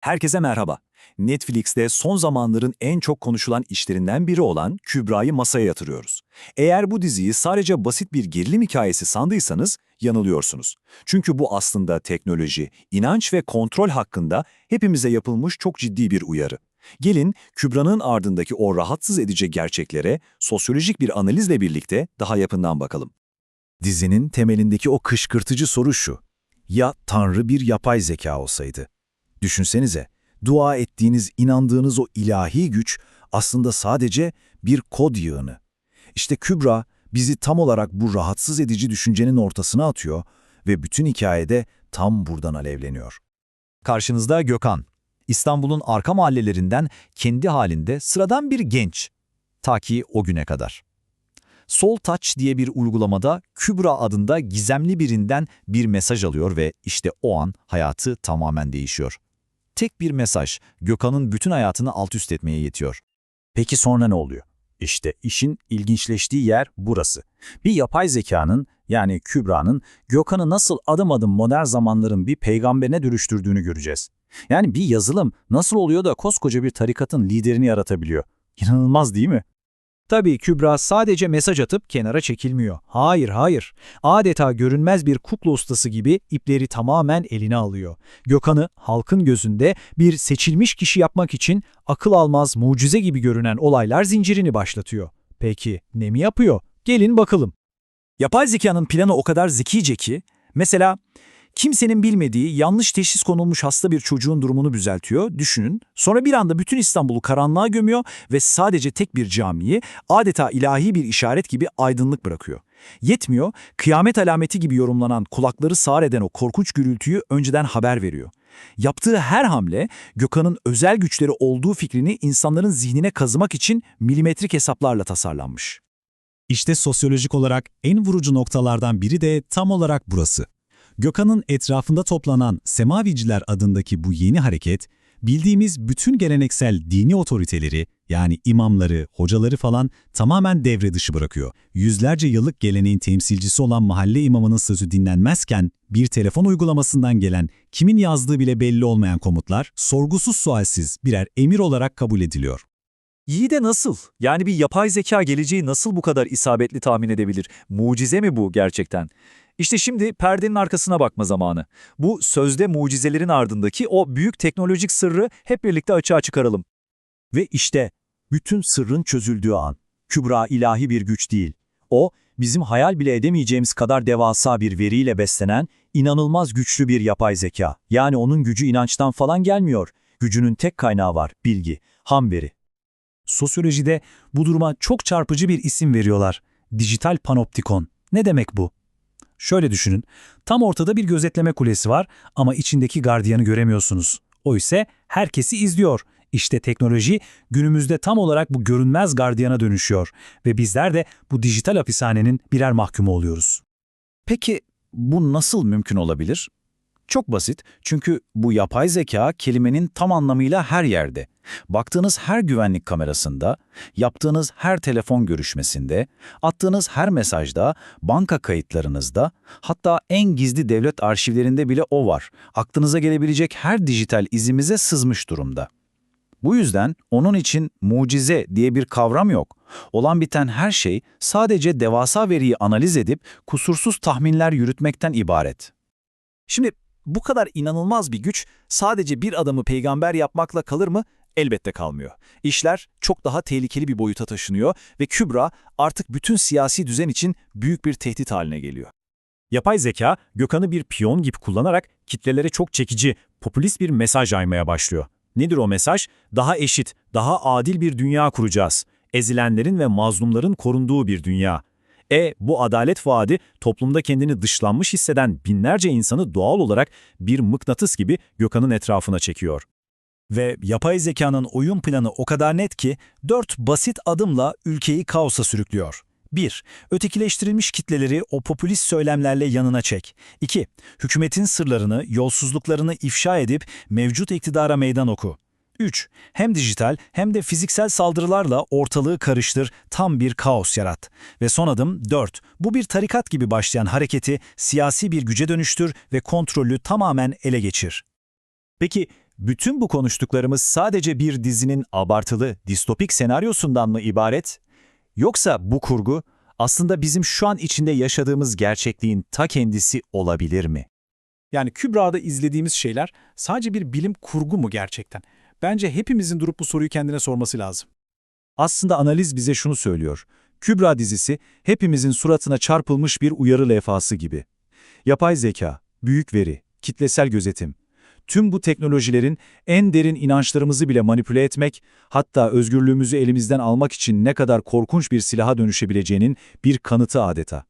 Herkese merhaba. Netflix'te son zamanların en çok konuşulan işlerinden biri olan Kübra'yı masaya yatırıyoruz. Eğer bu diziyi sadece basit bir gerilim hikayesi sandıysanız yanılıyorsunuz. Çünkü bu aslında teknoloji, inanç ve kontrol hakkında hepimize yapılmış çok ciddi bir uyarı. Gelin Kübra'nın ardındaki o rahatsız edici gerçeklere sosyolojik bir analizle birlikte daha yakından bakalım. Dizinin temelindeki o kışkırtıcı soru şu. Ya Tanrı bir yapay zeka olsaydı? Düşünsenize, dua ettiğiniz, inandığınız o ilahi güç aslında sadece bir kod yığını. İşte Kübra bizi tam olarak bu rahatsız edici düşüncenin ortasına atıyor ve bütün hikayede tam buradan alevleniyor. Karşınızda Gökhan. İstanbul'un arka mahallelerinden kendi halinde sıradan bir genç. Ta ki o güne kadar. Soul Touch diye bir uygulamada Kübra adında gizemli birinden bir mesaj alıyor ve işte o an hayatı tamamen değişiyor. Tek bir mesaj Gökhan'ın bütün hayatını alt üst etmeye yetiyor. Peki sonra ne oluyor? İşte işin ilginçleştiği yer burası. Bir yapay zekanın yani Kübra'nın Gökhan'ı nasıl adım adım modern zamanların bir peygamberine dönüştürdüğünü göreceğiz. Yani bir yazılım nasıl oluyor da koskoca bir tarikatın liderini yaratabiliyor? İnanılmaz değil mi? Tabii Kübra sadece mesaj atıp kenara çekilmiyor. Hayır, hayır. Adeta görünmez bir kukla ustası gibi ipleri tamamen eline alıyor. Gökhan'ı halkın gözünde bir seçilmiş kişi yapmak için akıl almaz mucize gibi görünen olaylar zincirini başlatıyor. Peki ne mi yapıyor? Gelin bakalım. Yapay zekanın planı o kadar zekice ki, mesela kimsenin bilmediği yanlış teşhis konulmuş hasta bir çocuğun durumunu düzeltiyor, düşünün. Sonra bir anda bütün İstanbul'u karanlığa gömüyor ve sadece tek bir camiyi adeta ilahi bir işaret gibi aydınlık bırakıyor. Yetmiyor, kıyamet alameti gibi yorumlanan kulakları sağır eden o korkunç gürültüyü önceden haber veriyor. Yaptığı her hamle Gökhan'ın özel güçleri olduğu fikrini insanların zihnine kazımak için milimetrik hesaplarla tasarlanmış. İşte sosyolojik olarak en vurucu noktalardan biri de tam olarak burası. Gökhan'ın etrafında toplanan Semaviciler adındaki bu yeni hareket, bildiğimiz bütün geleneksel dini otoriteleri, yani imamları, hocaları falan tamamen devre dışı bırakıyor. Yüzlerce yıllık geleneğin temsilcisi olan mahalle imamının sözü dinlenmezken, bir telefon uygulamasından gelen, kimin yazdığı bile belli olmayan komutlar, sorgusuz sualsiz birer emir olarak kabul ediliyor. İyi de nasıl? Yani bir yapay zeka geleceği nasıl bu kadar isabetli tahmin edebilir? Mucize mi bu gerçekten? İşte şimdi perdenin arkasına bakma zamanı. Bu sözde mucizelerin ardındaki o büyük teknolojik sırrı hep birlikte açığa çıkaralım. Ve işte bütün sırrın çözüldüğü an. Kübra ilahi bir güç değil. O, bizim hayal bile edemeyeceğimiz kadar devasa bir veriyle beslenen, inanılmaz güçlü bir yapay zeka. Yani onun gücü inançtan falan gelmiyor. Gücünün tek kaynağı var, bilgi, ham veri. Sosyolojide bu duruma çok çarpıcı bir isim veriyorlar. Dijital panoptikon. Ne demek bu? Şöyle düşünün, tam ortada bir gözetleme kulesi var ama içindeki gardiyanı göremiyorsunuz. O ise herkesi izliyor. İşte teknoloji günümüzde tam olarak bu görünmez gardiyana dönüşüyor ve bizler de bu dijital hapishanenin birer mahkumu oluyoruz. Peki bu nasıl mümkün olabilir? Çok basit çünkü bu yapay zeka kelimenin tam anlamıyla her yerde. Baktığınız her güvenlik kamerasında, yaptığınız her telefon görüşmesinde, attığınız her mesajda, banka kayıtlarınızda, hatta en gizli devlet arşivlerinde bile o var. Aklınıza gelebilecek her dijital izimize sızmış durumda. Bu yüzden onun için mucize diye bir kavram yok. Olan biten her şey sadece devasa veriyi analiz edip kusursuz tahminler yürütmekten ibaret. Şimdi bu kadar inanılmaz bir güç sadece bir adamı peygamber yapmakla kalır mı? Elbette kalmıyor. İşler çok daha tehlikeli bir boyuta taşınıyor ve Kübra artık bütün siyasi düzen için büyük bir tehdit haline geliyor. Yapay zeka, Gökhan'ı bir piyon gibi kullanarak kitlelere çok çekici, popülist bir mesaj yaymaya başlıyor. Nedir o mesaj? Daha eşit, daha adil bir dünya kuracağız. Ezilenlerin ve mazlumların korunduğu bir dünya. E bu adalet vaadi toplumda kendini dışlanmış hisseden binlerce insanı doğal olarak bir mıknatıs gibi Gökhan'ın etrafına çekiyor. Ve yapay zekanın oyun planı o kadar net ki dört basit adımla ülkeyi kaosa sürüklüyor. 1. Ötekileştirilmiş kitleleri o popülist söylemlerle yanına çek. 2. Hükümetin sırlarını, yolsuzluklarını ifşa edip mevcut iktidara meydan oku. 3. Hem dijital hem de fiziksel saldırılarla ortalığı karıştır, tam bir kaos yarat. Ve son adım 4. Bu bir tarikat gibi başlayan hareketi siyasi bir güce dönüştür ve kontrolü tamamen ele geçir. Peki Bütün bu konuştuklarımız sadece bir dizinin abartılı, distopik senaryosundan mı ibaret? Yoksa bu kurgu aslında bizim şu an içinde yaşadığımız gerçekliğin ta kendisi olabilir mi? Yani Kübra'da izlediğimiz şeyler sadece bir bilim kurgu mu gerçekten? Bence hepimizin durup bu soruyu kendine sorması lazım. Aslında analiz bize şunu söylüyor. Kübra dizisi hepimizin suratına çarpılmış bir uyarı levhası gibi. Yapay zeka, büyük veri, kitlesel gözetim. Tüm bu teknolojilerin en derin inançlarımızı bile manipüle etmek, hatta özgürlüğümüzü elimizden almak için ne kadar korkunç bir silaha dönüşebileceğinin bir kanıtı adeta.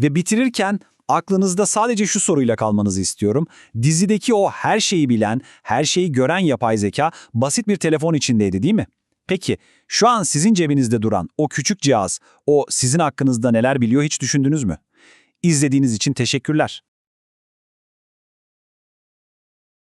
Ve bitirirken aklınızda sadece şu soruyla kalmanızı istiyorum. Dizideki o her şeyi bilen, her şeyi gören yapay zeka basit bir telefon içindeydi değil mi? Peki şu an sizin cebinizde duran o küçük cihaz, o sizin hakkınızda neler biliyor hiç düşündünüz mü? İzlediğiniz için teşekkürler.